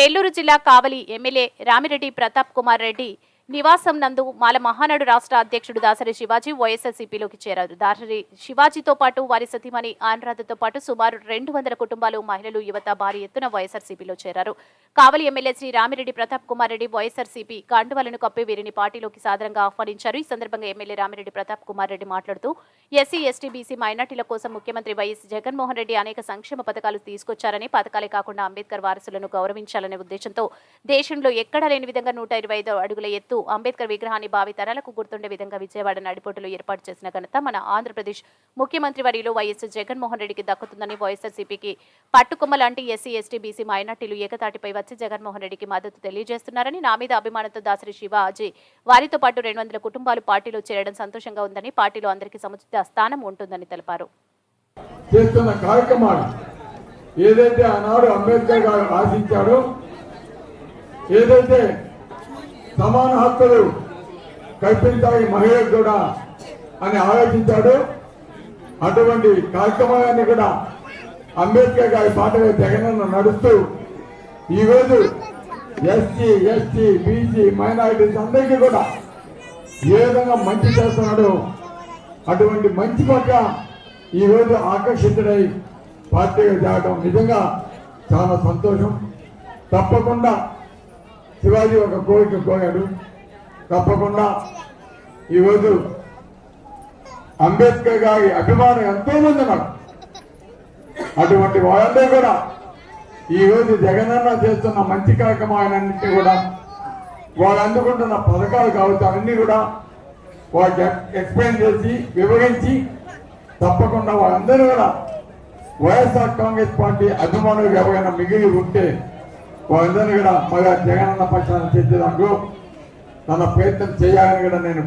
నెల్లూరు జిల్లా కావలి ఎమ్మెల్యే రామిరెడ్డి ప్రతాప్ కుమార్ రెడ్డి నివాసం నందు మాల మహానాడు రాష్ట్ర అధ్యక్షుడు దాసరి శివాజీ వైఎస్ఆర్సీపీలోకి చేరారు. దాసరి శివాజీతో పాటు వారి సతీమణి ఆనరాధతో పాటు సుమారు రెండు వందల కుటుంబాలు మహిళలు యువత భారీ ఎత్తున వైఎస్ఆర్సీపీలో చేరారు. కావలి ఎమ్మెల్యే శ్రీ రామిరెడ్డి ప్రతాప్ కుమార్ రెడ్డి వైఎస్ఆర్సీపీ కండువలను కప్పి వీరిని పార్టీలోకి సాదరంగా ఆహ్వానించారు. ఈ సందర్భంగా ఎమ్మెల్యే రామిరెడ్డి ప్రతాప్ కుమార్ రెడ్డి మాట్లాడుతూ ఎస్సీ ఎస్టీ బీసీ మైనార్టీల కోసం ముఖ్యమంత్రి వైఎస్ జగన్మోహన్ రెడ్డి అనేక సంక్షేమ పథకాలు తీసుకొచ్చారని పథకాలే కాకుండా అంబేద్కర్ వారసులను గౌరవించాలనే ఉద్దేశంతో దేశంలో ఎక్కడా లేని విధంగా నూట ఇరవై ఐదు అడుగుల ఎత్తు అంబేద్కర్ విగ్రహాన్ని భావి తరాలకు గుర్తుండే విధంగా విజయవాడ నడిపోటులో ఏర్పాటు చేసిన ఘనత మన ఆంధ్రప్రదేశ్ ముఖ్యమంత్రి వర్యులు వైఎస్ జగన్మోహన్ రెడ్డికి దక్కుతుందని వైఎస్ఆర్సీపీకి పట్టుకొమ్మ లాంటి ఎస్సీ ఎస్టీ బీసీ మైనార్టీలు ఏకతాటిపై వచ్చి జగన్మోహన్ రెడ్డికి మద్దతు తెలియజేస్తున్నారని నా మీద అభిమానంతో దాసరి శివాజీ వారితో పాటు రెండు వందల కుటుంబాలు పార్టీలో చేరడం సంతోషంగా ఉందని పార్టీలో అందరికీ సముచిత స్థానం ఉంటుందని తెలిపారు. చేస్తున్న కార్యక్రమాలు ఏదైతే ఆనాడు అంబేద్కర్ గారు ఆశించాడో ఏదైతే సమాన హక్కులు కల్పించాలి మహిళలకు కూడా అని ఆలోచించాడు. అటువంటి కార్యక్రమాలన్నీ కూడా అంబేద్కర్ గారి బాటలో జగనన్న నడుస్తూ ఈరోజు ఎస్సీ ఎస్టీ బీసీ మైనారిటీస్ అందరికీ కూడా ఏ విధంగా మంచి చేస్తున్నాడో అటువంటి మంచి పక్క ఈ రోజు ఆకర్షితుడై పార్టీగా చేరడం నిజంగా చాలా సంతోషం. తప్పకుండా శివాజీ ఒక కోరిక కోరాడు. తప్పకుండా ఈరోజు అంబేద్కర్ గారి అభిమానం ఎంతో మంది ఉన్నారు. అటువంటి వాళ్ళందరూ కూడా ఈ రోజు జగనన్న చేస్తున్న మంచి కార్యక్రమాలన్నింటినీ కూడా వాళ్ళు అందుకుంటున్న పథకాలు కావచ్చు అవన్నీ కూడా వాళ్ళకి ఎక్స్ప్లెయిన్ చేసి వివరించి తప్పకుండా వాళ్ళందరూ కూడా వైఎస్ఆర్ కాంగ్రెస్ పార్టీ అభిమానులు ఎవరైనా మిగిలి ఉంటే వాళ్ళందరినీ కూడా మళ్ళా జగనన్న పక్షాన్ని చేసేదానికి తన ప్రయత్నం చేయాలని కూడా నేను